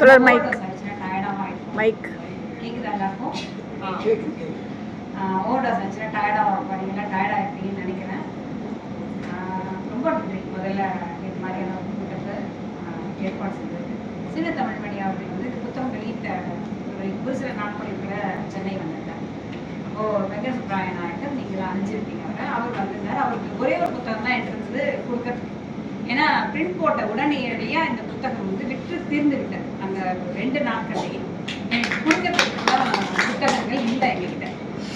தொடர் மைக் டயர்டாக இருக்கும் மைக் கேக்குதா எல்லாருக்கும் ஓவர்டோஸ் ஆச்சுன்னா டயர்டாக ஒர்க் பண்ணீங்கன்னா டயர்டாக இருப்பீங்கன்னு நினைக்கிறேன் ஆஹ் ரொம்ப நன்றி முதல்ல இது மாதிரியான ஒரு கூட்டத்தை ஆஹ் ஏற்பாடு செய்தது சின்ன தமிழ் மணி அவர்கள் வந்து புத்தகம் வெளியிட்ட ஒரு ஒரு சில நாட்களுக்குள்ள சென்னை வந்திருந்தார் அப்போ வெங்கட சுப்ராய நாயக்கர் நீங்கள் அறிஞ்சிருப்பீங்க அவரை அவர் வந்திருந்தார் அவருக்கு ஒரே ஒரு புத்தகம் தான் என்கிட்ட இருந்தது கொடுக்கறதுக்கு ஏன்னா பிரிண்ட் போட்ட உடனடியா இந்த புத்தகம் வந்து விற்று தீர்ந்து விட்டது அந்த ரெண்டு நாட்கள்லையும் எனக்கு கொடுக்கறதுக்கு புத்தகங்கள் இல்லை எங்ககிட்ட.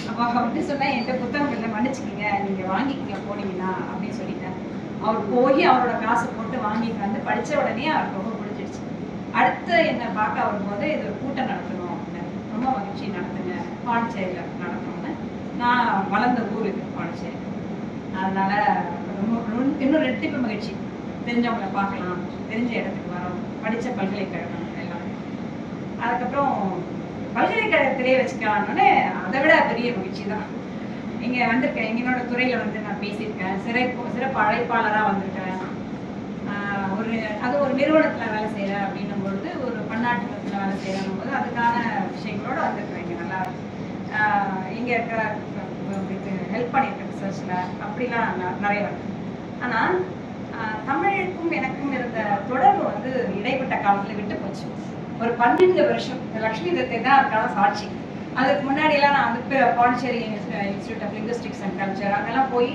அப்போ வந்து சொன்னால் என்கிட்ட புத்தகம் இல்லை மன்னிச்சுக்கங்க நீங்க வாங்கிக்கிங்க போனீங்கன்னா அப்படின்னு சொல்லிட்டேன் அவர் போய் அவரோட காசு போட்டு வாங்கிட்டு வந்து படித்த உடனே அவருக்கு ரொம்ப பிடிச்சிடுச்சு அடுத்து என்னை பார்க்க வரும்போது இது ஒரு கூட்டம் நடத்தணும் அப்படின்னு. ரொம்ப மகிழ்ச்சி நடத்துங்க பாண்டிச்சேரியில் நடத்தணும்னு. நான் வளர்ந்த ஊர் இது பாண்டிச்சேரி. அதனால ரொம்ப இன்னும் ரெட்டிப்பு மகிழ்ச்சி. தெரிஞ்சவங்கள பார்க்கலாம் தெரிஞ்ச இடத்துக்கு வரோம் படித்த பல்கலைக்கழகம். அதுக்கப்புறம் பல்கலைக்கழகத்திலே வச்சுக்கலாம்னு அதை விட பெரிய மகிழ்ச்சி தான். இங்க வந்திருக்கேன். எங்களோட துறையில வந்து நான் பேசியிருக்கேன். சிறப்பு சிறப்பு அழைப்பாளராக வந்திருக்கேன். ஒரு அது ஒரு நிறுவனத்துல வேலை செய்யறேன் அப்படின்னும் பொழுது ஒரு பன்னாட்டு வேலை செய்யணும் போது அதுக்கான விஷயங்களோட வந்திருக்கிறேன் இங்க நல்லா ஆஹ் இங்க இருக்கிற ஹெல்ப் பண்ணியிருக்கேன் ரிசர்ச்ல அப்படிலாம் நிறைய ஆனால் ஆனா தமிழுக்கும் எனக்கும் இருந்த தொடர்பு வந்து இடைப்பட்ட காலத்துல விட்டு போச்சு. ஒரு பன்னெண்டு வருஷம் இந்த லக்ஷ்மி தத்தை தான் அதுக்கான சாட்சி. அதுக்கு முன்னாடி எல்லாம் நான் வந்து Pondicherry institute of linguistics and culture அங்கெல்லாம் போய்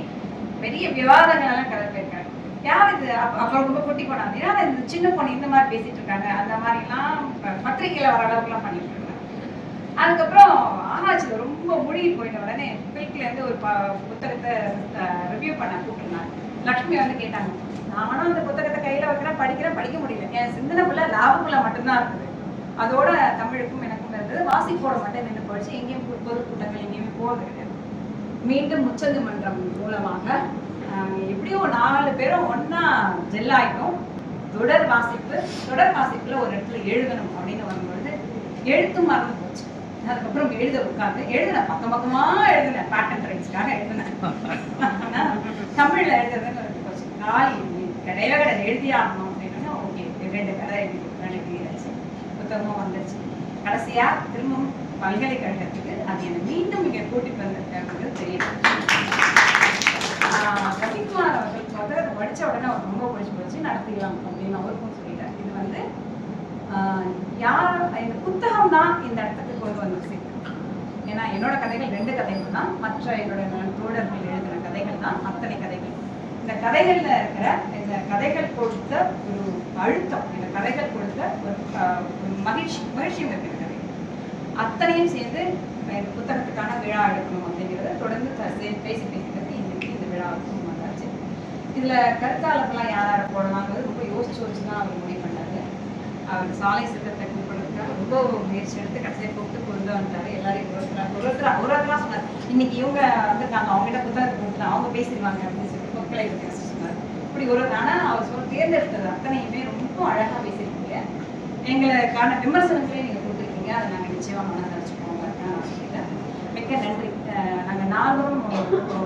பெரிய விவாதங்கள் எல்லாம் கதை யார் இது? அப்புறம் ரொம்ப குட்டி போனாங்க யார் இந்த சின்ன பொண்ணு இந்த மாதிரி பேசிட்டு இருக்காங்க? அந்த மாதிரிலாம் எல்லாம் பத்திரிக்கையில வர அளவுக்குலாம் பண்ணிட்டு இருக்காங்க அதுக்கப்புறம் ஆராய்ச்சியில் ரொம்ப மூழ்கி போயிட்ட உடனே பில்க்ல இருந்து ஒரு ப- புத்தகத்தை ரிவ்யூ பண்ண கூப்பிட்டுருந்தாங்க. லக்ஷ்மி வந்து கேட்டாங்க நானும் அந்த புத்தகத்தை கையில வைக்கிறேன் படிக்கிறேன் படிக்க முடியல. என் சிந்தனை ஃபுல்லா லாபக்குள்ள மட்டும்தான் இருக்குது. அதோட தமிழுக்கும் எனக்கும் இருந்தது. வாசிப்போட மட்டும் நின்று போயிடுச்சு. எங்கேயும் பொ- பொது கூட்டங்கள் எங்கேயுமே போகிறது கிடையாது. மீண்டும் உச்சநீதிமன்றம் மூலமாக ஆஹ், எப்படியோ நாலு பேரும் ஒன்னா ஜெல் ஆயிட்டோம். தொடர் வாசிப்பு தொடர் வாசிப்புல ஒரு இடத்துல எழுதணும் அப்படின்னு வரும்பொழுது எழுத்தும் மறந்து போச்சு. அதுக்கப்புறம் எழுத உட்கார்ந்து எழுதினேன் பக்கம் பக்கமா எழுதினேன் பேட்டன் ரைட்ஸ்க்காக எழுதினேன் தமிழ்ல எழுதுறதுன்னு வந்து போச்சு காலி கிடையவே கிடையாது எழுதியாகணும் அப்படின்னா ஓகே ரெண்டு கதை எழுதி. புத்தகமும் வந்துச்சு கடைசியா திரும்பவும் பல்கலைக்கழகத்துக்கு அது என்னை மீண்டும் இங்கே கூட்டிட்டு வந்திருக்காங்கிறது தெரியும் ரவிக்குமார் அவர்களுக்கு வந்து அதை படிச்ச உடனே அவர் ரொம்ப பிடிச்சி போச்சு. நடத்திக்கலாம் அப்படின்னு அவருக்கும் சொல்லிட்டார். இது வந்து யார் இந்த புத்தகம் தான் இந்த இடத்துக்கு கொண்டு வந்து ஏன்னா என்னோட கதைகள் ரெண்டு கதைகள் தான். மற்ற என்னோட தோழர்கள் எழுதின கதைகள் தான். அத்தனை கதைகள். இந்த கதைகள்ல இருக்கிற இந்த கதைகள் கொடுத்த ஒரு அழுத்தம் இந்த கதைகள் கொடுத்த ஒரு மகிழ்ச்சி மகிழ்ச்சி மகிழ்ச்சியும் இருக்கு அத்தனையும் சேர்ந்து இந்த புத்தகத்துக்கான விழா எடுக்கணும் அப்படிங்கிறத தொடர்ந்து பேசி பேசி இன்னைக்கு இந்த விழாவுக்கு வந்தாச்சு. இதுல கருத்தாளர்கள்லாம் யார் யாரை போடலாங்கிறது ரொம்ப யோசிச்சு வச்சு தான் அவர் முடிவு பண்ணாரு அவர் சாலை சித்தத்தை கூப்பிடுறதுக்காக ரொம்ப முயற்சி எடுத்து கடைசியை கூப்பிட்டு கொண்டு வந்தாரு எல்லாரையும் ஒருத்தர் ஒருத்தர் ஒருத்தரா சொன்னார். இன்னைக்கு இவங்க வந்திருக்காங்க அவங்க கிட்ட புத்தகத்தை கொடுத்துட்டு அவங்க பேசிடுவாங்க அப்படின்னு மக்களை பேச சொன்னார். இப்படி ஒரு ஆனால் அவர் சொல் தேர்ந்தெடுத்தது அத்தனையுமே ரொம்ப அழகா பேசியிருக்கீங்க. எங்களுக்கான விமர்சனங்களே நீங்க கொடுத்துருக்கீங்க. அதை நாங்கள் நிச்சயமா மனதில் நான் சொல்லிட்டேன் மிக்க நன்றி. நாங்கள் நால்வரும்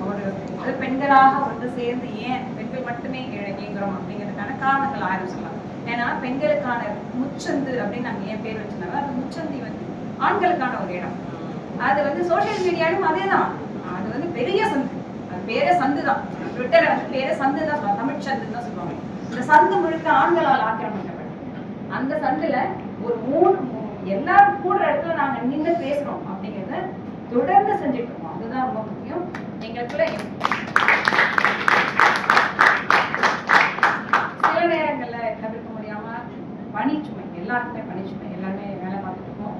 ஒரு- அது பெண்களாக வந்து சேர்ந்து ஏன் பெண்கள் மட்டுமே இய- அப்படிங்கிறதுக்கான காரணங்கள் ஆயிரம் சொல்லலாம். ஏன்னா பெண்களுக்கான முச்சந்து அப்படின்னு நாங்க ஏன் பேர் வச்சிருந்தாங்க அந்த முச்சந்தி வந்து ஆண்களுக்கான ஒரு இடம். அது வந்து சோசியல் மீடியாலும் அதே தான் அது வந்து பெரிய சந்தி. பேரே சந்து தான். ட்விட்டரை வந்து பேரே சந்து தான் தமிழ் சந்துன்னு தான் சொல்லுவாங்க. இந்த சந்து முழுக்க ஆண்களால் ஆக்கிரமிக்கப்பட்டது. அந்த சந்துல ஒரு மூணு எல்லாரும் கூடுற இடத்துல நாங்க நின்று பேசுறோம் அப்படிங்கறத தொடர்ந்து செஞ்சுட்டு இருக்கோம் அதுதான் ரொம்ப முக்கியம். எங்களுக்குள்ள சில நேரங்கள்ல தவிர்க்க முடியாம பணிச்சுமை எல்லாருக்குமே பணிச்சுமை எல்லாருமே வேலை பார்த்துட்டு இருக்கோம்.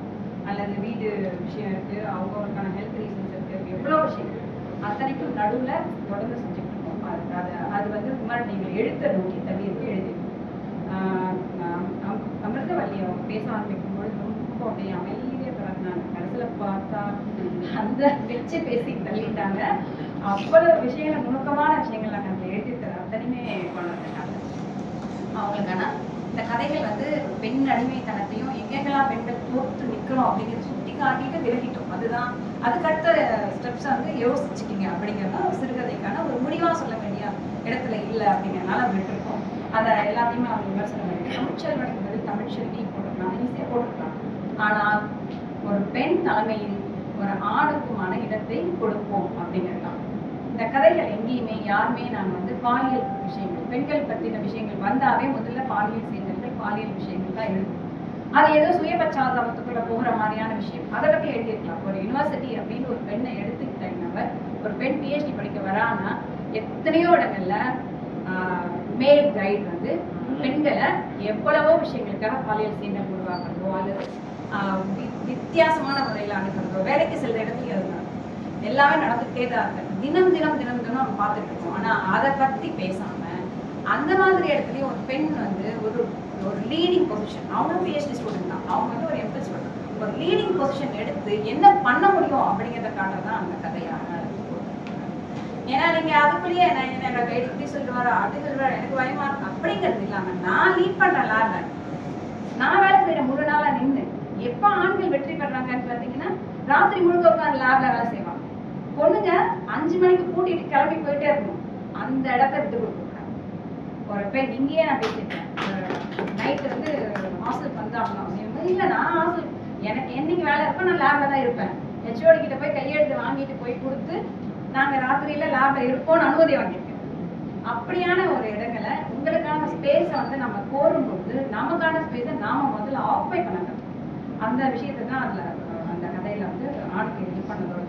அல்லது வீடு விஷயம் இருக்கு அவங்களுக்கான ஹெல்த் ரீசன்ஸ் இருக்கு எவ்வளவு விஷயம் இருக்கு. அத்தனைக்கும் நடுவில் தொடர்ந்து செஞ்சுட்டு இருக்கோம் அது அது வந்து சுமார் நீங்கள் எழுத்த நோக்கி தவிர்த்து எழுதி அமிர்தவல்லியம் அவங்க பேச ஆரம்பிக்கும் பொழுது ரொம்ப அப்படியே அமைதியாக தொடர்ந்தாங்க கடைசியில் பார்த்தா அந்த வச்சு பேசி தள்ளிட்டாங்க. அவ்வளவு விஷயங்கள் நுணுக்கமான விஷயங்கள் நாங்கள் அதில் எழுதி அத்தனையுமே கொண்டு வந்துட்டாங்க அவங்களுக்கான இந்த கதைகள் வந்து பெண் அடிமைத்தனத்தையும் எங்கெங்கெல்லாம் பெண்கள் தோற்று நிற்கிறோம் அப்படிங்கிறத சுட்டி காட்டிட்டு விலகிட்டோம். அதுதான் அதுக்கடுத்த ஸ்டெப்ஸ் வந்து யோசிச்சுக்கிங்க. அப்படிங்கிறது தான் சிறுகதைக்கான ஒரு முடிவா சொல்ல வேண்டிய இடத்துல இல்லை அப்படிங்கிறனால விட்டுருக்கோம். அதை எல்லாத்தையுமே அவங்க விமர்சனம் பண்ணி தமிழ்ச்செல்வனுக்கு பதில் தமிழ்ச்செல்வி போட்டிருக்கலாம் ஈஸியாக போட்டிருக்கலாம். ஆனால் ஒரு பெண் தலைமையில் ஒரு ஆணுக்குமான இடத்தை கொடுப்போம் அப்படிங்கிறலாம் இந்த கதைகள் எங்கேயுமே யாருமே நாங்கள் வந்து பாலியல் விஷயங்கள் பெண்கள் பற்றின விஷயங்கள் வந்தாவே முதல்ல பாலியல் செய்தல்கள் பாலியல் விஷயங்கள் தான் இருக்கும் அது ஏதோ சுயபச்சாதாபத்துக்குள்ள போகிற மாதிரியான விஷயம். அதை பத்தி எழுதியிருக்கலாம். ஒரு யூனிவர்சிட்டி அப்படின்னு ஒரு பெண்ணை எடுத்துக்கிட்டீங்கன்னா ஒரு பெண் பிஹெச்டி படிக்க வரான்னா எத்தனையோ இடங்கள்ல மேல் கைடு வந்து பெண்களை எவ்வளவோ விஷயங்களுக்காக பாலியல் சீண்டல் உருவாக்குறதோ அல்லது வித்தியாசமான முறையில் அனுப்புறதோ வேலைக்கு செல்ற இடத்துலயும் இருந்தாங்க எல்லாமே நடந்துகிட்டே தான் இருக்கு. தினம் தினம் தினம் தினம் நம்ம பார்த்துட்டு இருக்கோம். ஆனா அதை பத்தி பேசாம அந்த மாதிரி இடத்துலயும் ஒரு பெண் வந்து ஒரு ஒரு லீடிங் பொசிஷன் அவங்களும் பிஹெச்டி ஸ்டூடெண்ட் தான். அவங்க வந்து ஒரு எம்எஸ் ஸ்டூடெண்ட் ஒரு லீடிங் பொசிஷன் எடுத்து என்ன பண்ண முடியும் அப்படிங்கிறத காட்டுறது அந்த கதையான ஏன்னா நீங்க அதுக்குள்ளேயே நான் என்ன என்னோட கைடு இப்படி சொல்லுவாரு அப்படி சொல்லுவாரு எனக்கு பயமா இருக்கு அப்படிங்கிறது இல்லாம நான் லீட் பண்றேன் லேப்ல நான் வேலை செய்யற முழு நாளா நின்று எப்ப ஆண்கள் வெற்றி பெறாங்கன்னு பாத்தீங்கன்னா ராத்திரி முழுக்க உட்காந்து லேப்ல வேலை செய்வாங்க. பொண்ணுங்க அஞ்சு மணிக்கு கூட்டிட்டு கிளம்பி போயிட்டே இருக்கணும். அந்த இடத்த விட்டு கொடுக்க ஒரு பெண் இங்கேயே நான் பேசிட்டேன் நைட் வந்து ஹாஸ்டல் வந்தாகணும் இல்லை நான் ஹாஸ்டல் எனக்கு என்னைக்கு வேலை இருக்கோ நான் லேப்ல தான் இருப்பேன். ஹெச்ஓடி கிட்ட போய் கையெழுத்து வாங்கிட்டு போய் கொடுத்து நாங்க ராத்திரியில லேப்ல இருப்போம்னு அனுமதி வாங்கியிருக்கேன். அப்படியான ஒரு இடங்களை உங்களுக்கான ஸ்பேஸை வந்து நம்ம கோரும்போது நமக்கான ஸ்பேஸை நாம முதல்ல ஆக்குபை பண்ணணும். அந்த விஷயத்தை தான் அதுல அந்த கதையில வந்து ஆணுக்கு இது பண்ணதோட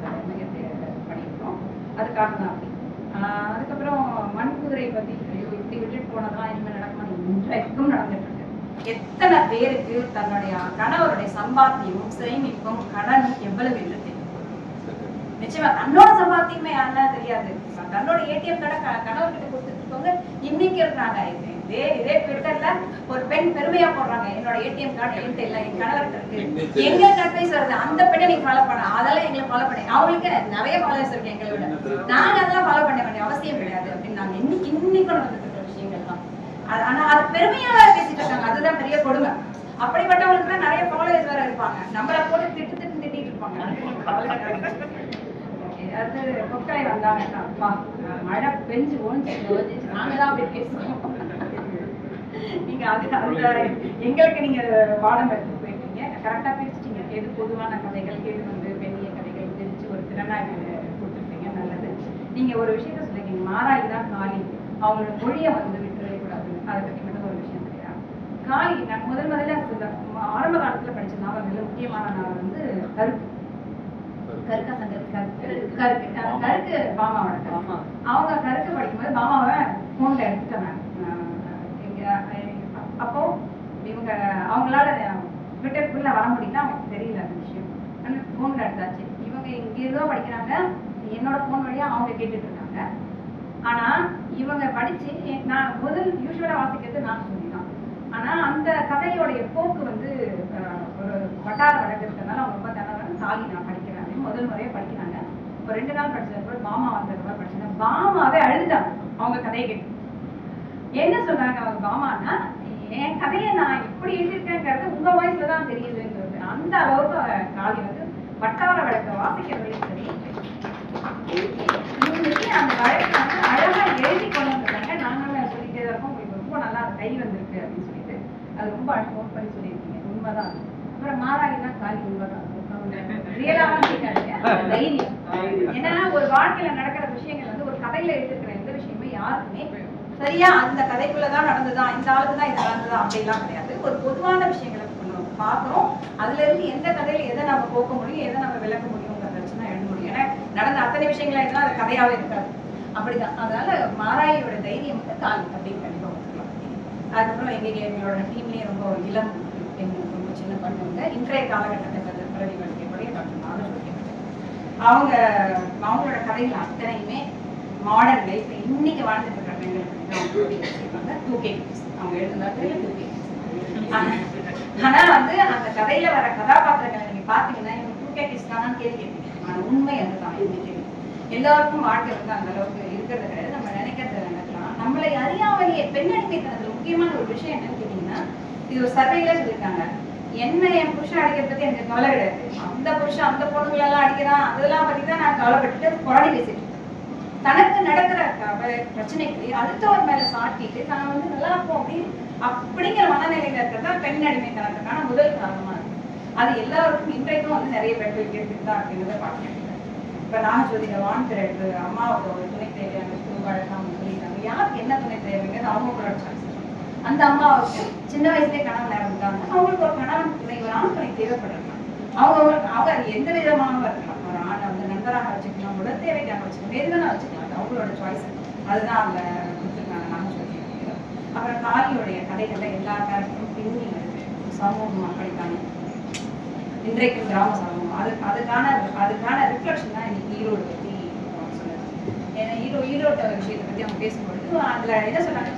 பண்ணியிருக்கோம். அதுக்காக தான் அப்படி. ஆஹ், அதுக்கப்புறம் மண்குதிரை பத்தி ஐயோ இப்படி விட்டுட்டு போனதெல்லாம் இனிமேல் நடக்கணும் இன்றைக்கும் நடந்துட்டு எத்தனை பேருக்கு தன்னுடைய கணவருடைய சம்பாத்தியமும் சேமிப்பும் கடனும் எவ்வளவு இல்லை தெரியும்? நிச்சயமா தன்னோட சம்பாத்தியமே யாருன்னா தெரியாது. தன்னோட ஏடிஎம் கடை கணவர் கிட்ட கொடுத்துட்டு இருக்கவங்க இன்னைக்கு இருக்கிறாங்க. இது- இதே ட்விட்டர்ல ஒரு பெண் பெருமையா போடுறாங்க. என்னோட ஏடிஎம் கார்டு என்கிட்ட இல்ல என் கணவர்கிட்ட இருக்கு. எங்களுக்கு அட்வைஸ் வருது? அந்த பெண்ணை நீங்க ஃபாலோ பண்ண. அதெல்லாம் எங்களை ஃபாலோ பண்ணி. அவங்களுக்கு நிறைய ஃபாலோவர்ஸ் இருக்கு எங்களை விட. நாங்க அதெல்லாம் ஃபாலோ பண்ண வேண்டிய அவசியம் கிடையாது. அப்படின்னு நாங்க இன்னைக்கு இன்னைக்கும் நடந்துட்டு இருக்கிற விஷயங்கள் தான் அது- ஆனா அது பெருமையா பேசிட்டு இருக்காங்க. அதுதான் பெரிய கொடுமை. அப்படிப்பட்டவங்களுக்கு தான் நிறைய ஃபாலோவர்ஸ் வேற இருப்பாங்க. நம்மள போட்டு திட்டு திட்டு திட்டிட்டு இருப்பாங்க. அது கொக்காய் வந்தாங்க. அப்பா மழை பெஞ்சு ஓஞ்சி நாங்க தான் அப்படி பேசுவோம். நீங்க அது அந்த எங்களுக்கு நீங்க பாடம் எடுத்து போயிருக்கீங்க. கரெக்டா பேசிட்டீங்க. எது பொதுவான கதைகள் எது வந்து பெரிய கதைகள் தெரிஞ்சு ஒரு திறனாய்வு கொடுத்துருக்கீங்க நல்லது. நீங்க ஒரு விஷயத்த சொல்லிருக்கீங்க. மாறாகி தான் காலி அவங்களோட மொழியை வந்து ஒரு விஷயம் இல்லையா? காளி நான் முதல் முதல்ல ஆரம்ப காலத்துல படிச்ச நாவல்கள்ல முக்கியமான நாவல் வந்து கருக்கு கருக்கா சங்கர் கருக்கு கருக்கு கருக்கு பாமாவோட கருக்கு. அவங்க கருத்து படிக்கும்போது மாமாவை ஃபோனில் எடுத்துட்டாங்க இங்க, அப்போ இவங்க அவங்களால ட்விட்டருக்குள்ள வர முடியல. அவங்களுக்கு தெரியல அந்த விஷயம். ஆனால் ஃபோனில் எடுத்தாச்சு. இவங்க இங்கிருந்தோ படிக்கிறாங்க. என்னோட ஃபோன் வழியா அவங்க கேட்டுட்டு இருக்காங்க. ஆனா இவங்க படிச்சு நான் முதல் யூஸ்வலா வாசிக்கிறது நான் சொல்லிதான். ஆனா அந்த கதையோடைய போக்கு வந்து ஒரு வட்டார வழக்கு இருக்கிறதுனால அவங்க ரொம்ப திணறாங்க தாலி நான் படிக்கிறாங்க முதல் முறையே படிக்கிறாங்க. ஒரு ரெண்டு நாள் படிச்சதுக்கு பாமா வந்ததுக்கு படிச்சாங்க பாமாவே அழுதாங்க அவங்க கதையை கேட்டு. என்ன சொல்றாங்க அவங்க பாமான்னா என் கதையை நான் எப்படி எழுதியிருக்கேங்கிறது உங்க வாய்ஸ்ல தான் தெரியுதுங்கிறது. அந்த அளவுக்கு காளி வந்து வட்டார வழக்க வாசிக்கிறவர்களையும் சரி இன்னைக்கு அந்த வழக்கு வந்து அழகா எழுதி கொண்டு வந்திருக்காங்க. நாங்களும் சொல்லிட்டே தான் இருக்கோம். உங்களுக்கு ரொம்ப நல்லா கை வந்திருக்கு அப்படின்னு சொல்லிட்டு. அது ரொம்ப நோட் பண்ணி சொல்லியிருக்கீங்க. உண்மைதான். அப்புறம் மாறாகினா காலி உண்மைதான். தைரியம். ஏன்னா ஒரு வாழ்க்கையில நடக்கிற விஷயங்கள் வந்து ஒரு கதையில எழுதிருக்கிற எந்த விஷயமே யாருக்குமே சரியா அந்த கதைக்குள்ளதான் நடந்ததா இந்த ஆளுக்கு தான் இது நடந்ததா அப்படிலாம் கிடையாது. ஒரு பொதுவான விஷயங்களை நம்ம பார்க்கிறோம். அதுல இருந்து எந்த கதையில எதை நம்ம போக்க முடியும் எதை நம்ம விளக்க முடியுங்கிற பிரச்சனை எழுத முடியும் ஏன்னா நடந்த அத்தனை விஷயங்களா இருந்தாலும் அது கதையாவே இருக்காது. அப்படிதான். அதனால மாராயோட தைரியம் வந்து கால் அப்படின்னு கண்டிப்பாக ஒத்துக்கலாம் அதுக்கப்புறம் எங்க எங்களோட டீம்லேயே ரொம்ப ஒரு இளம் எங்களுக்கு ரொம்ப சின்ன பண்ணுங்க இன்றைய காலகட்டத்தில் பிரதிபலிக்கக்கூடிய டாக்டர் மாதவ அவங்க அவங்களோட கதைகள் அத்தனையுமே மாடர்ன் லைஃப் இன்னைக்கு வாழ்ந்துட்டு இருக்கிற பெண்களுக்கு டூ கே அவங்க எழுதுனது டூ கே ஆனா வந்து அந்த கதையில வர கதாபாத்திரங்களை நீங்க பாத்தீங்கன்னா இவங்க டூ கே கிஸ் தான் கேள்வி கேட்பீங்க உண்மை அதுதான் இன்னைக்கு எல்லாருக்கும் வாழ்க்கை வந்து அந்த அளவுக்கு இருக்கிறது கிடையாது. நம்ம நினைக்கிறது நினைக்கலாம். நம்மளை அறியாமலேயே பெண்ணடிமைத்தனத்துல முக்கியமான ஒரு விஷயம் என்னன்னு கேட்டீங்கன்னா இது ஒரு சர்வேல சொல்லியிருக்காங்க. என்ன என் புருஷன் அடிக்கிறத பத்தி எனக்கு கவலை கிடையாது. அந்த புருஷன் அந்த பொண்ணுங்களை எல்லாம் அடிக்கிறான். அதெல்லாம் பத்தி தான் நான் கவலைப்பட்டுட்டு புராணி பேசிட்டு தனக்கு நடக்கிற பிரச்சனைக்கு பிரச்சனைகளை அடுத்தவர் மேல சாட்டிட்டு நான் வந்து நல்லா இருப்போம் அப்படின்னு அப்படிங்கிற மனநிலையில இருக்கிறது தான் பெண் அடிமைத்தனத்துக்கான முதல் காரணமா இருக்கு. அது எல்லாருக்கும் இன்றைக்கும் வந்து நிறைய பெண்களுக்கு இருக்குது தான் அப்படிங்கிறத பார்க்கணும் இப்ப நாகஜோதியில வான் திரட்டு அம்மாவுக்கு ஒரு துணை தேவையான வழக்கம் சொல்லிட்டாங்க யாருக்கு என்ன துணை தேவைங்கிறது அவங்களோட சாய்ஸ் அந்த அம்மாவுக்கு சின்ன வயசுலயே கணவன் இறந்துட்டாங்க அவங்களுக்கு ஒரு கணவன் துணை ஒரு ஆண் துணை தேவைப்படுறாங்க அவங்க அவங்க அது எந்த விதமாக இருக்கலாம். ஒரு ஆணை வந்து நண்பராக வச்சுக்கலாம் உடல் தேவைக்காக வச்சுக்கலாம் எது வேணா வச்சுக்கலாம். அது அவங்களோட சாய்ஸ் அதுதான் அவங்க கொடுத்துருக்காங்க நாகஜோதி அப்புறம் காளியோடைய கதைகளில் எல்லா கேரக்டரும் பின்னி வருது. சமூகம் அப்படித்தானே. இன்றைக்கு கிராம சமூகம் அது அதுக்கான அதுக்கான ரிஃப்ளெக்ஷன் தான் இன்னைக்கு ஈரோடு பத்தி சொன்னது ஏன்னா ஈரோ ஈரோட்ட விஷயத்தை பத்தி அவங்க பேசும்பொழுது அதுல என்ன சொன்னாங்க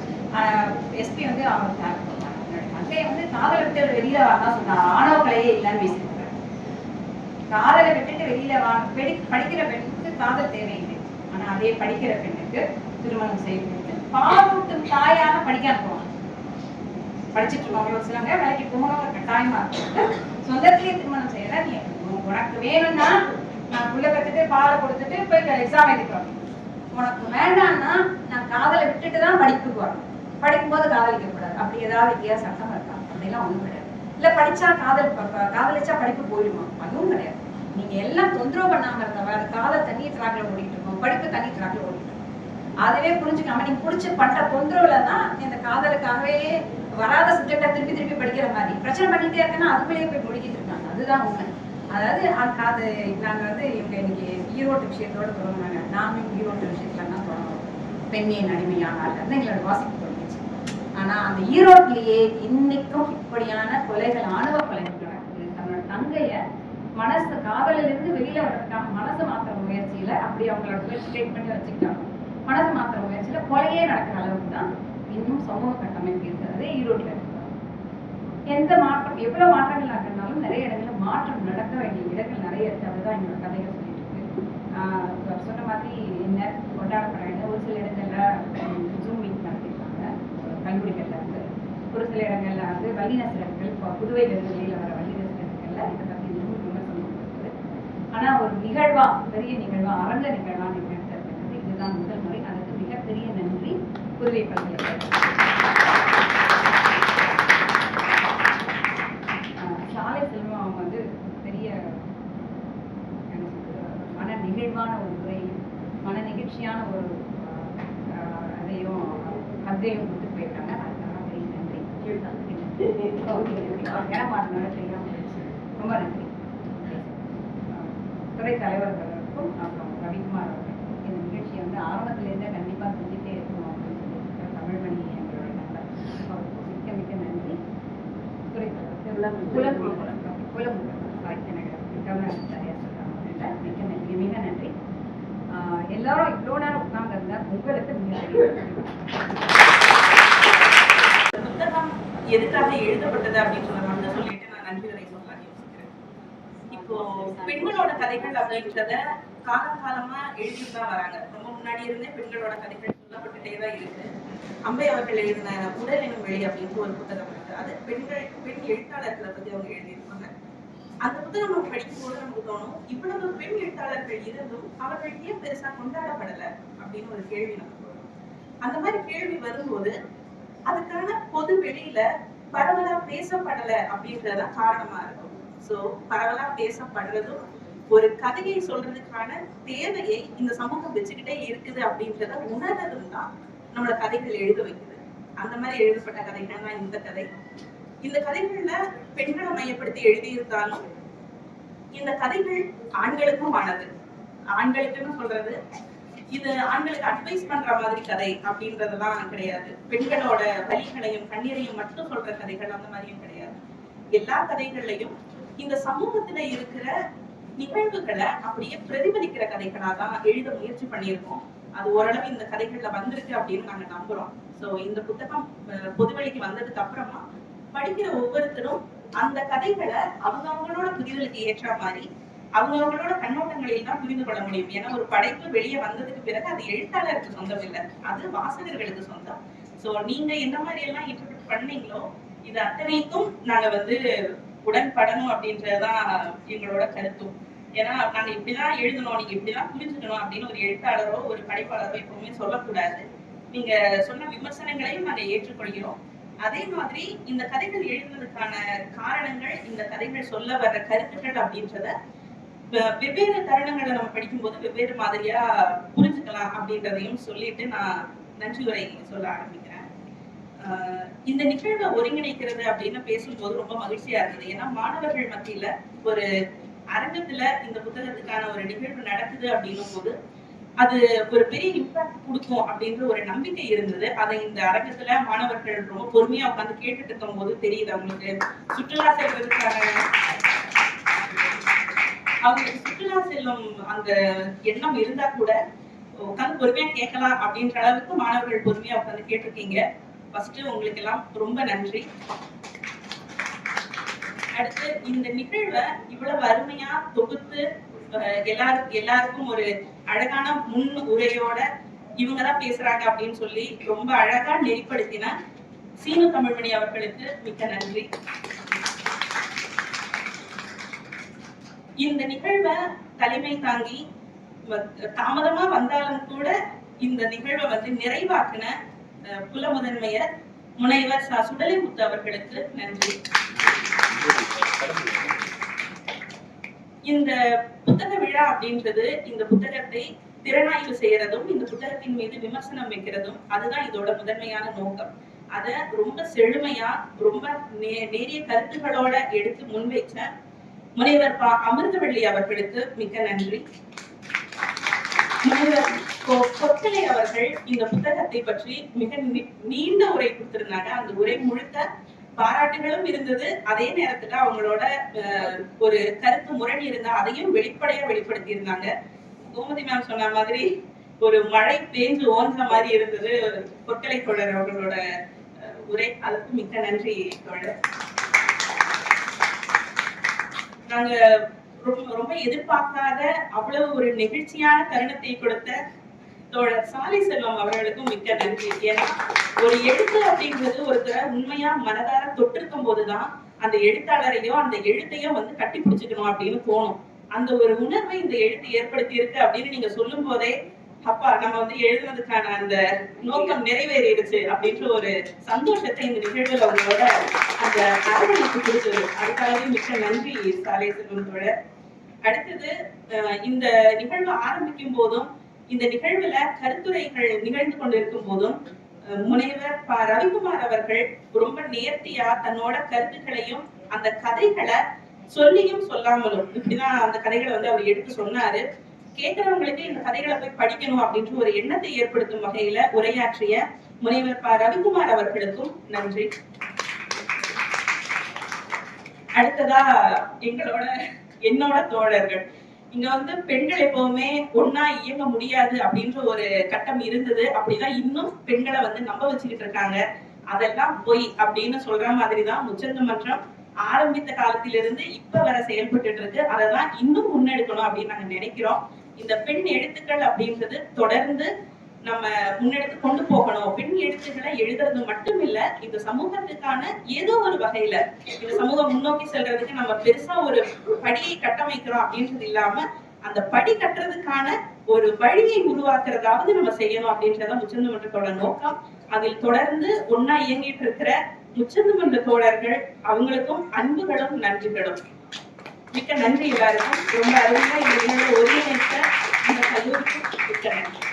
எஸ்பி வந்து அவங்க tag தங்கையை வந்து காதலை விட்டு வெளியில வரதான் சொன்னாங்க. ஆணவ கலையே இல்லைன்னு பேசியிருக்காங்க காதலை விட்டுட்டு வெளியில வா பெடி படிக்கிற பெண்ணுக்கு காதல் தேவையில்லை. ஆனா அதே படிக்கிற பெண்ணுக்கு திருமணம் செய்து பாலூட்டும் தாயாக படிக்க அனுப்புவாங்க. படிச்சுட்டு இருக்கவங்க ஒரு சிலவங்க வேலைக்கு போகணும் ஒரு கட்டாயமா இருக்கு சொந்தத்திலேயே திருமணம் செய்யற நீ உனக்கு வேணும்னா நான் புள்ள கத்துட்டு பாலை கொடுத்துட்டு போய் எக்ஸாம் எழுதிக்கிறோம் உனக்கு வேண்டாம்னா நான் காதலை விட்டுட்டு தான் படிப்புக்கு வரணும் படிக்கும்போது காதலிக்க கூடாது. அப்படி ஏதாவது வித்தியாச சட்டம் இருக்கா? அப்படிலாம் ஒன்றும் கிடையாது. இல்ல படிச்சா காதல் காதலிச்சா படிப்பு போயிடுமா அதுவும் கிடையாது. நீங்க எல்லாம் தொந்தரவு பண்ணாம இருந்தவ அது காதல் தண்ணி டிராக்ல ஓடிட்டு இருக்கும். படிப்பு தண்ணி டிராக்ல ஓடிட்டு இருக்கும். அதுவே புரிஞ்சுக்காம நீங்க புடிச்சு பண்ற தொந்தரவுல தான் இந்த காதலுக்காகவே வராத சப்ஜெக்டா திருப்பி திருப்பி படிக்கிற மாதிரி. பிரச்சனை பண்ணிட்டே இருக்கேன்னா அதுக்குள்ளேயே போய் முடிக்கிட்டு இருக்காங்க. அதுதான் உண்மை. அதாவது அது நாங்க வந்து இவங்க இன்னைக்கு ஈரோட்டு விஷயத்தோட தொடங்கினாங்க. நாமும் ஈரோட்டு விஷயத்துல தான் தொடங்கணும் பெண்ணின் அடிமையானால எங்களோட வாசிப்பு தொடங்கிச்சு ஆனா அந்த ஈரோட்லயே இன்னைக்கும் இப்படியான கொலைகள் ஆணவ கொலைகள் நடக்குது. தன்னோட தங்கைய மனசு காதலில் இருந்து வெளியில வர்றதுக்காக மனசு மாத்துற முயற்சியில அப்படி அவங்களோட ட்ரீட்மெண்ட் வச்சுக்கிட்டாங்க. மனசு மாத்துற முயற்சியில கொலையே நடக்கிற அளவுக்கு தான் இன்னும் சமூக கட்டமைப்பு இருக்கிறது ஈரோட்ல இருக்கு எந்த மாற்றம் எவ்வளவு மாற்றங்கள் நடக்கிறனாலும் நிறைய இடங்கள்ல மாற்றம் நடக்க வேண்டிய இடங்கள் நிறைய இருக்கு. அதுதான் எங்களோட கதைகள் சொல்லிட்டு இருக்கு. ஆஹ் அவர் சொன்ன மாதிரி என்ன கொண்டாடப்பட ஒரு சில இடங்கள்ல ஜூம் மீட் நடத்திருக்காங்க கல்லூரிகள்ல இருந்து. ஒரு சில இடங்கள்ல வந்து வல்லினசிலர்கள் புதுவை புதுவையில வர வல்லினசிலர்கள்ல இதை பத்தி இன்னும் விமர்சனம் இருக்குது ஆனா ஒரு நிகழ்வா பெரிய நிகழ்வா அரங்க நிகழ்வா நிகழ்வு எடுத்திருக்கிறது இதுதான் முதல் முறை அதுக்கு மிகப்பெரிய நன்றி புதுவை பல்கலைக்கழகம் சாலை செல்வம் அவங்க வந்து பெரிய மன நெகிழ்வான ஒரு உரையும் மன நெகிழ்ச்சியான ஒரு அதையும் அதையும் கொடுத்து போயிருக்காங்க. அதுக்காக பெரிய நன்றி ஏமாத்தினால தெரியாம போயிடுச்சு. ரொம்ப நன்றி ஆஹ், துறை தலைவர்களுக்கும் அப்புறம் ரவிக்குமார் அவர்கள் இந்த நிகழ்ச்சியை வந்து ஆரம்பத்துல இருந்தே கண்டிப்பா செஞ்சுட்டே இருக்கணும் அப்படின்னு சொல்லிட்டு தமிழ்மணி எங்களோட நண்பர் அவருக்கு மிக்க மிக்க நன்றி துறை குலம் குலம் மிக நன்றி. எல்லாரும் இவ்வளோ நேரம் உட்கார்ந்து இருந்தா உங்களுக்கு புத்தகம் எதுக்காக எழுதப்பட்டது அப்படின்றத மட்டும் சொல்லிட்டு நான் நன்றி வரை சொல்லலாம் யோசிக்கிறேன். இப்போ பெண்களோட கதைகள் அப்படின்றத காலம் காலமா எழுதிட்டு தான் வராங்க. ரொம்ப முன்னாடி இருந்தே பெண்களோட கதைகள் சொல்லப்பட்டுட்டே தான் இருக்கு. அம்பை அவர்கள் எழுதின உடல் எனும் வெளி அப்படின்ட்டு ஒரு புத்தகம் அது பெண்கள் பெண் எழுத்தாளர்களை பத்தி அவங்க எழுதியிருப்பாங்க. அந்த புத்தகம் நம்ம படிக்கும்போது நமக்கு தோணும் இவ்வளவு பெண் எழுத்தாளர்கள் இருந்தும் அவர்கள் ஏன் பெருசா கொண்டாடப்படல அப்படின்னு ஒரு கேள்வி நமக்கு வரும். அந்த மாதிரி கேள்வி வரும்போது அதுக்கான பொது வெளியில பரவலா பேசப்படல அப்படின்றதுதான் காரணமா இருக்கும். சோ பரவலா பேசப்படுறதும் ஒரு கதையை சொல்றதுக்கான தேவையை இந்த சமூகம் வச்சுக்கிட்டே இருக்குது அப்படின்றத உணர்றதும் தான் நம்மள கதைகள் எழுத வைக்குது. அந்த மாதிரி எழுதப்பட்ட கதைகள் தான் இந்த கதை. இந்த கதைகள்ல பெண்களை மையப்படுத்தி எழுதியிருந்தாலும் இந்த கதைகள் ஆண்களுக்கும் ஆனது. ஆண்களுக்குன்னு சொல்றது இது ஆண்களுக்கு அட்வைஸ் பண்ற மாதிரி கதை அப்படின்றதெல்லாம் கிடையாது. பெண்களோட வலிகளையும் கண்ணீரையும் மட்டும் சொல்ற கதைகள் அந்த மாதிரியும் கிடையாது. எல்லா கதைகள்லயும் இந்த சமூகத்துல இருக்கிற நிகழ்வுகளை அப்படியே பிரதிபலிக்கிற கதைகளா தான் எழுத முயற்சி பண்ணியிருக்கோம். அது ஓரளவு இந்த கதைகள்ல வந்திருக்கு அப்படின்னு நாங்க நம்புறோம். ஸோ இந்த புத்தகம் பொதுவெளிக்கு வந்ததுக்கு அப்புறமா படிக்கிற ஒவ்வொருத்தரும் அந்த கதைகளை அவங்கவங்களோட புரிதலுக்கு ஏற்ற மாதிரி அவங்க அவங்களோட கண்ணோட்டங்களில் தான் புரிந்து கொள்ள முடியும். ஏன்னா ஒரு படைப்பு வெளியே வந்ததுக்கு பிறகு அது எழுத்தாளருக்கு சொந்தம் இல்லை. அது வாசகர்களுக்கு சொந்தம். சோ நீங்க என்ன மாதிரி எல்லாம் இன்டர்பிரட் பண்ணீங்களோ இது அத்தனைக்கும் நாங்க வந்து உடன்படணும் அப்படின்றதுதான் எங்களோட கருத்தும். ஏன்னா நாங்க இப்படிதான் எழுதணும் நீங்க இப்படிதான் புரிஞ்சுக்கணும் அப்படின்னு ஒரு எழுத்தாளரோ ஒரு படைப்பாளரோ எப்பவுமே சொல்லக்கூடாது. நீங்க சொன்ன விமர்சனங்களையும் நாங்க ஏற்றுக்கொள்கிறோம். அதே மாதிரி இந்த கதைகள் எழுதுவதற்கான காரணங்கள் இந்த கதைகள் சொல்ல வர்ற கருத்துக்கள் அப்படின்றத வெவ்வேறு தருணங்கள்ல நம்ம படிக்கும்போது வெவ்வேறு மாதிரியா புரிஞ்சுக்கலாம் அப்படின்றதையும் சொல்லிட்டு நான் நன்றி உரை சொல்ல ஆரம்பிக்கிறேன். ஆஹ் இந்த நிகழ்வை ஒருங்கிணைக்கிறது அப்படின்னு பேசும்போது ரொம்ப மகிழ்ச்சியா இருந்தது. ஏன்னா மாணவர்கள் மத்தியில ஒரு அரங்கத்துல இந்த புத்தகத்துக்கான ஒரு நிகழ்வு நடக்குது அப்படின்னும் போது அது ஒரு பெரிய இம்பாக்ட் கொடுக்கும் அப்படின்ற ஒரு நம்பிக்கை இருந்தது. அதை இந்த அரங்கத்துல மாணவர்கள் ரொம்ப பொறுமையா உட்காந்து கேட்டுட்டு இருக்கும் போது தெரியுது அவங்களுக்கு. சுற்றுலா செல்வதற்கான அவங்களுக்கு சுற்றுலா செல்லும் அந்த எண்ணம் இருந்தா கூட உட்கார்ந்து பொறுமையா கேட்கலாம் அப்படின்ற அளவுக்கு மாணவர்கள் பொறுமையா உட்காந்து கேட்டிருக்கீங்க. ஃபர்ஸ்ட் உங்களுக்கு எல்லாம் ரொம்ப நன்றி. அடுத்து இந்த நிகழ்வை இவ்வளவு அருமையா தொகுத்து எல்லாரு எல்லாருக்கும் ஒரு அழகான முன் உரையோட இவங்கதான் பேசுறாங்க அப்படின்னு சொல்லி ரொம்ப அழகா நெறிப்படுத்தின சீனு தமிழ்மணி அவர்களுக்கு மிக்க நன்றி. இந்த நிகழ்வை தலைமை தாங்கி தாமதமா வந்தாலும் கூட இந்த நிகழ்வை வந்து நிறைவாக்கின அஹ், புல முதன்மையர் முனைவர் ச சுடலைமுத்து அவர்களுக்கு நன்றி. இந்த புத்தக விழா அப்படின்றது இந்த புத்தகத்தை திறனாய்வு செய்யறதும் இந்த புத்தகத்தின் மீது விமர்சனம் வைக்கிறதும் அதுதான் இதோட முதன்மையான நோக்கம். அத ரொம்ப செழுமையா ரொம்ப நேரிய கருத்துகளோட எடுத்து முன்வைச்ச முனைவர் பா அமிர்தவள்ளி அவர்களுக்கு மிக்க நன்றி. முனைவர் கொ- கொத்தலை அவர்கள் இந்த புத்தகத்தை பற்றி மிக நீ- நீண்ட உரை கொடுத்திருந்தாங்க. அந்த உரை முழுக்க பாராட்டுகளும் இருந்தது. அதே நேரத்துல அவங்களோட அஹ், ஒரு கருத்து முரண் இருந்தா அதையும் வெளிப்படையா வெளிப்படுத்தி இருந்தாங்க கோமதி மேம் சொன்ன மாதிரி ஒரு மழை பேஞ்சு ஓன்ற மாதிரி இருந்தது. பொற்களை தோழர் அவர்களோட உரை. அதுக்கு மிக்க நன்றி தோழர். நாங்க ரொம்ப ரொம்ப எதிர்பார்க்காத அவ்வளவு ஒரு நெகிழ்ச்சியான தருணத்தை கொடுத்த தோழர் சாலை செல்வம் அவர்களுக்கும் மிக்க நன்றி. ஏன்னா ஒரு எழுத்து அப்படிங்கிறது ஒருத்தரை உண்மையா மனதார தொட்டிருக்கும் போதுதான் அந்த எழுத்தாளரையோ அந்த எழுத்தையோ வந்து கட்டி பிடிச்சுக்கணும் அப்படின்னு தோணும். அந்த ஒரு உணர்வை இந்த எழுத்து ஏற்படுத்தி இருக்கு அப்படின்னு நீங்க சொல்லும் போதே அப்பா நம்ம வந்து எழுதுனதுக்கான அந்த நோக்கம் நிறைவேறிடுச்சு அப்படின்ற ஒரு சந்தோஷத்தை இந்த நிகழ்வுல உங்களோட அந்த அரவணைப்பு கொடுத்தது. அதுக்காகவே மிக்க நன்றி சாலை செல்வம் தோழர். அடுத்தது இந்த நிகழ்வு ஆரம்பிக்கும் போதும் இந்த நிகழ்வுல கருத்துரைகள் நிகழ்ந்து கொண்டிருக்கும் போதும் அஹ், முனைவர் ப. ரவிக்குமார் அவர்கள் ரொம்ப நேர்த்தியா தன்னோட கருத்துக்களையும் அந்த கதைகளை சொல்லியும் சொல்லாமலும் இப்படிதான் அந்த கதைகளை வந்து அவர் எடுத்து சொன்னாரு. கேட்கிறவங்களுக்கு இந்த கதைகளை போய் படிக்கணும் அப்படின்ற ஒரு எண்ணத்தை ஏற்படுத்தும் வகையில உரையாற்றிய முனைவர் ப. ரவிக்குமார் அவர்களுக்கும் நன்றி. அடுத்ததா எங்களோட என்னோட தோழர்கள். இங்க வந்து பெண்கள் எப்பவுமே ஒன்னா இயங்க முடியாது அப்படின்ற ஒரு கட்டம் இருந்தது. அப்படிதான் இன்னும் பெண்களை வந்து நம்ப வச்சுக்கிட்டு இருக்காங்க. அதெல்லாம் பொய் அப்படின்னு சொல்ற மாதிரிதான் உச்சநீதிமன்றம் ஆரம்பித்த காலத்திலிருந்து இப்ப வர செயல்பட்டு இருக்கு. அதெல்லாம் இன்னும் முன்னெடுக்கணும் அப்படின்னு நாங்க நினைக்கிறோம். இந்த பெண் எழுத்துக்கள் அப்படின்றது தொடர்ந்து நம்ம முன்னெடுத்து கொண்டு போகணும். பெண் எழுத்துக்களை எழுதுறது மட்டும் இல்ல இந்த சமூகத்துக்கான ஏதோ ஒரு வகையில இந்த சமூகம் முன்னோக்கி செல்றதுக்கு நம்ம பெருசா ஒரு படியை கட்டமைக்கிறோம் அப்படின்றது இல்லாம அந்த படி கட்டுறதுக்கான ஒரு வழியை உருவாக்குறதாவது நம்ம செய்யணும் அப்படின்றத உச்சநீதிமன்றத்தோட நோக்கம். அதில் தொடர்ந்து ஒன்னா இயங்கிட்டு இருக்கிற உச்சநீதிமன்ற தோழர்கள் அவங்களுக்கும் அன்புகளும் நன்றிகளும். மிக்க நன்றி எல்லாருக்கும். ரொம்ப அருமையா இந்த இருக்க நன்றி.